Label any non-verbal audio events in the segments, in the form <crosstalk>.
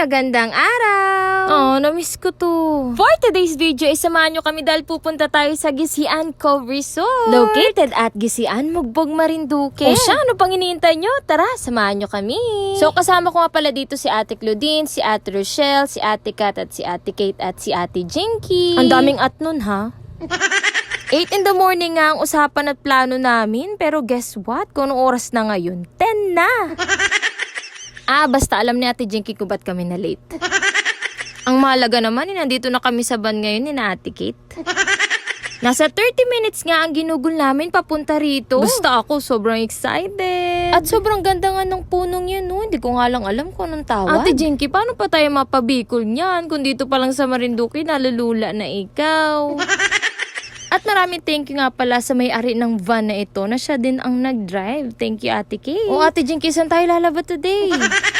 magandang araw! Oh, namiss ko to. For today's video, isamahan nyo kami dahil pupunta tayo sa Gisian Cove Resort. Located at Gisian, Mugbog, Marinduque. O siya, ano pang iniintay nyo? Tara, samahan nyo kami. So, kasama ko nga pala dito si Ate Claudine, si Ate Rochelle, si Ate Kat at si Ate Kate at si Ate Jinky. Ang daming at nun, ha? <laughs> 8 in the morning nga ang usapan at plano namin, pero guess what? Kung anong oras na ngayon? 10 na! <laughs> ah, basta alam ni Ate Jinky kung ba't kami na late. <laughs> ang mahalaga naman, eh, nandito na kami sa van ngayon ni na Ate Kate. <laughs> Nasa 30 minutes nga ang ginugol namin papunta rito. Basta ako sobrang excited. At sobrang ganda nga ng punong yun, no? Hindi ko nga lang alam kung anong tawag. Ate Jinky, paano pa tayo mapabikol niyan? Kung dito pa lang sa Marinduque, nalulula na ikaw. <laughs> At maraming thank you nga pala sa may-ari ng van na ito na siya din ang nag-drive. Thank you, Ate Kay. O, Ate Jinky, saan tayo lalaba today? <laughs>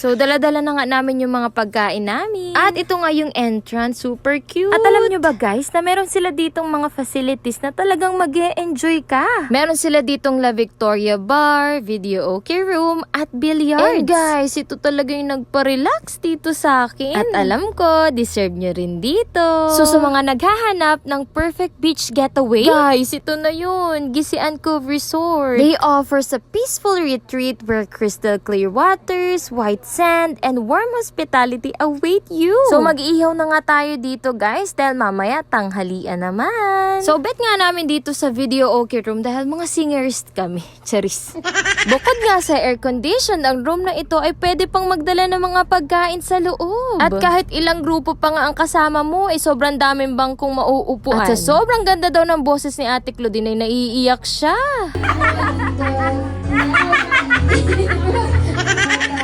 So, dala-dala na nga namin yung mga pagkain namin. At ito nga yung entrance, super cute. At alam nyo ba guys, na meron sila ditong mga facilities na talagang mag enjoy ka. Meron sila ditong La Victoria Bar, video okay room, at billiards. And guys, ito talaga yung nagpa-relax dito sa akin. At alam ko, deserve nyo rin dito. So, sa mga naghahanap ng perfect beach getaway, guys, ito na yun, Gisian Cove Resort. They offers a peaceful retreat where crystal clear waters, white sand, and warm hospitality await you. So, mag-ihaw na nga tayo dito, guys, dahil mamaya tanghalian naman. So, bet nga namin dito sa video okay room dahil mga singers kami. Charis. <laughs> Bukod nga sa air condition, ang room na ito ay pwede pang magdala ng mga pagkain sa loob. At kahit ilang grupo pa nga ang kasama mo, ay sobrang daming bangkong mauupuan. At sa sobrang ganda daw ng boses ni Ate Claudine ay naiiyak siya. <laughs>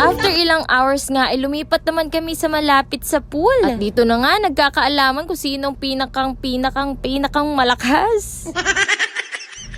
After ilang hours nga, ay lumipat naman kami sa malapit sa pool. At dito na nga, nagkakaalaman kung sinong pinakang pinakang pinakang malakas. <laughs>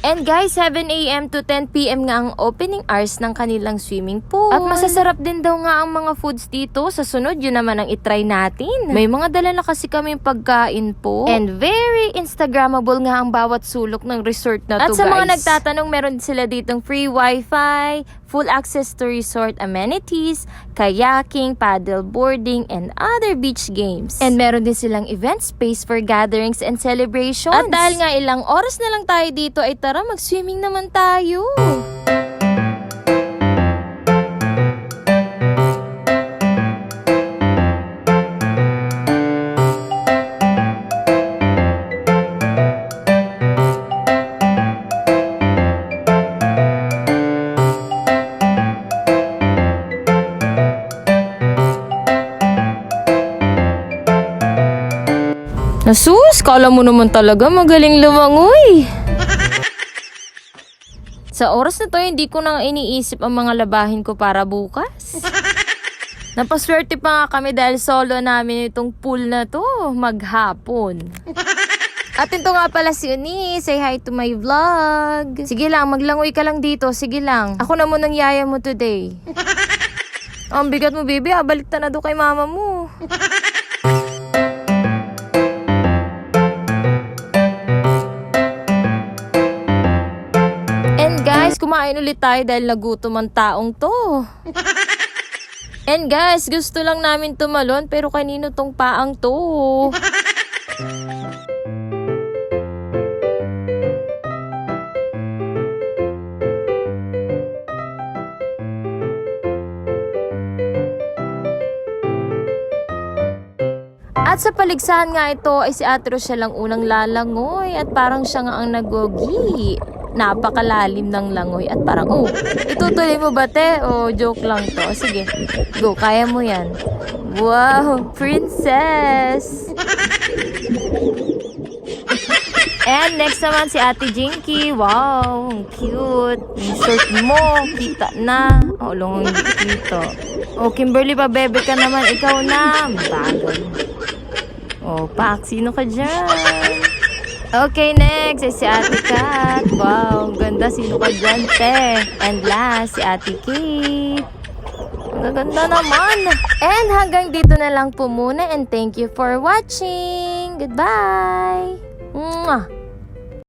And guys, 7 a.m. to 10 p.m. nga ang opening hours ng kanilang swimming pool. At masasarap din daw nga ang mga foods dito. Sa sunod, yun naman ang itry natin. May mga dala na kasi kami pagkain po. And very Instagrammable nga ang bawat sulok ng resort na to, At guys. sa mga nagtatanong, meron sila ditong free wifi, full access to resort amenities, kayaking, paddle boarding, and other beach games. And meron din silang event space for gatherings and celebrations. At dahil nga ilang oras na lang tayo dito, ay tara mag-swimming naman tayo. Nasus, kala mo naman talaga magaling lumangoy. Sa oras na to, hindi ko nang iniisip ang mga labahin ko para bukas. Napaswerte pa nga kami dahil solo namin itong pool na to, maghapon. At ito nga pala si Uni, say hi to my vlog. Sige lang, maglangoy ka lang dito, sige lang. Ako na munang yaya mo today. Ang bigat mo, baby, ah, balik na doon kay mama mo. Kumain ulit tayo dahil nagutom ang taong to. And guys, gusto lang namin tumalon pero kanino tong paang to? At sa paligsahan nga ito ay si Ate Rochelle ang unang lalangoy at parang siya nga ang nagogi. Napakalalim ng langoy at parang, oh, itutuloy mo ba te? O joke lang to. Sige, go, kaya mo yan. Wow, princess! And next naman si Ate Jinky. Wow, cute. Yung short mo, kita na. Oh, long dito. Oh, Kimberly pa, bebe ka naman. Ikaw na. Bagal. Oh, Pak, sino ka dyan? Okay, next is si Ate Kat. Wow, ganda. Sino ka dyan, te? And last, si Ate Kate. Ang gaganda naman. And hanggang dito na lang po muna and thank you for watching. Goodbye. Mwah!